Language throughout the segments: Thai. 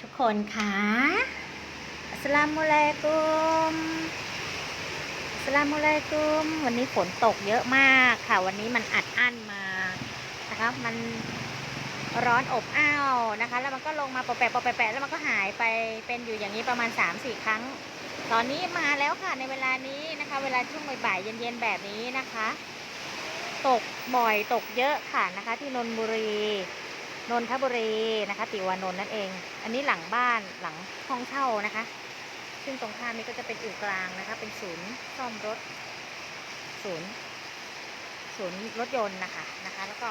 ทุกคนคะอัสลามุลัยกุมอัสลามุลัยกุม วันนี้ฝนตกเยอะมากค่ะ วันนี้มันอัดอั้นมานะคะมันร้อนอบอ้าวนะคะ แล้วมันก็ลงมาปะแปะปะแปะแปะแล้วมันก็หายไปเป็นอยู่อย่างนี้ประมาณ 3-4 ครั้ง ตอนนี้มาแล้วค่ะในเวลานี้นะคะ เวลาช่วงบ่ายเย็นๆแบบนี้นะคะ ตกบ่อยตกเยอะค่ะนะคะ ที่นนทบุรี นนทบุรีนะคะ ติวานนท์นั่นเอง อันนี้หลังบ้านหลังห้องเช่านะคะ ซึ่งตรงข้ามนี้ก็จะเป็นอู่กลางนะคะ เป็นศูนย์ซ่อมรถ ศูนย์ ศูนย์รถยนต์นะคะนะคะ แล้วก็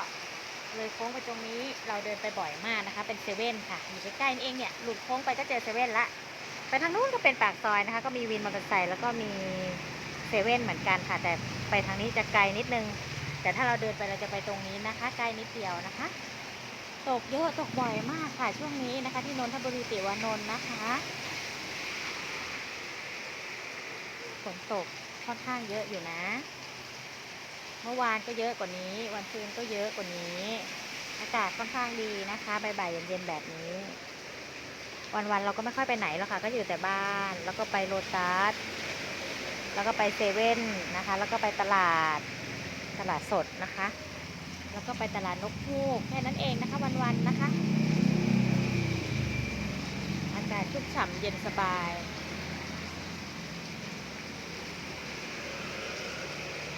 เลยโค้งไปตรงนี้เราเดินไปบ่อยมากนะคะ เป็นเซเว่นค่ะอยู่ใกล้ๆนี่เองเนี่ยหลุดโค้งไปก็เจอเซเว่นละไปทางนู้นก็เป็นปากซอยนะคะ ก็มีวินมอเตอร์ไซค์แล้วก็มีเซเว่นเหมือนกันค่ะ แต่ไปทางนี้จะไกลนิดนึง แต่ถ้าเราเดินไปเราจะไปตรงนี้นะคะ ใกล้นิดเดียวนะคะ ตกเยอะตกบ่อยมากค่ะช่วงนี้นะคะ ที่นนทบุรีติวานนท์นะคะฝนตกค่อนข้างเยอะอยู่นะ เมื่อวานก็เยอะกว่านี้ วันซืนก็เยอะกว่านี้ อากาศค่อนข้างดีนะคะบ่ายๆเย็นๆแบบนี้ วันๆเราก็ไม่ค่อยไปไหนหรอกค่ะก็อยู่แต่บ้านแล้วก็ไปโลตัสแล้วก็ไปเซเว่นนะคะ แล้วก็ไปตลาดตลาดสดนะคะ แล้วก็ไปตลาดนกฮูกแค่นั้นเองนะคะ วันๆนะคะ อากาศชุ่มฉ่ำเย็นสบาย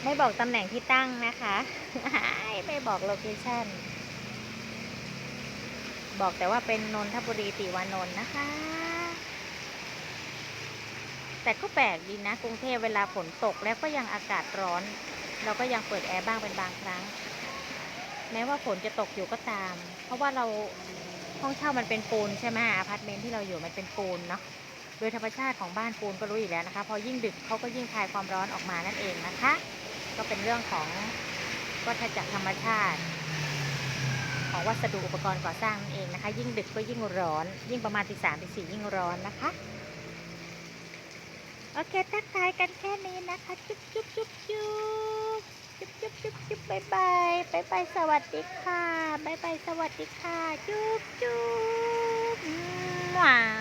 ไม่บอกตำแหน่งที่ตั้งนะคะ ไม่บอกโลเคชั่น บอกแต่ว่าเป็นนนทบุรีติวานนท์นะคะ แต่ก็แปลกดีนะ กรุงเทพเวลาฝนตกแล้วก็ยังอากาศร้อน เราก็ยังเปิดแอร์บ้างเป็นบางครั้ง แม้ว่าฝนจะตกอยู่ก็ตาม เพราะว่าเราห้องเช่ามันเป็นปูนใช่ไหมอพาร์ตเมนต์ที่เราอยู่มันเป็นปูนเนาะโดยธรรมชาติของบ้านปูนก็รู้อยู่แล้วนะคะ พอยิ่งดึกเขาก็ยิ่งคายความร้อนออกมานั่นเองนะคะ ก็เป็นเรื่องของวัฏจักรธรรมชาติ ของวัสดุอุปกรณ์ก่อสร้างนั่นเองนะคะ ยิ่งดึกก็ยิ่งร้อน ยิ่งประมาณตีสามตีสี่ยิ่งร้อนนะคะโอเคทักทายกันแค่นี้นะคะ จุ๊บจุ๊บจุ๊บจุ๊บจุ๊บจุ๊บจุ๊บ บายบายบายบายสวัสดีค่ะบายบายสวัสดีค่ะ จุ๊บจุ๊บหวานหวาน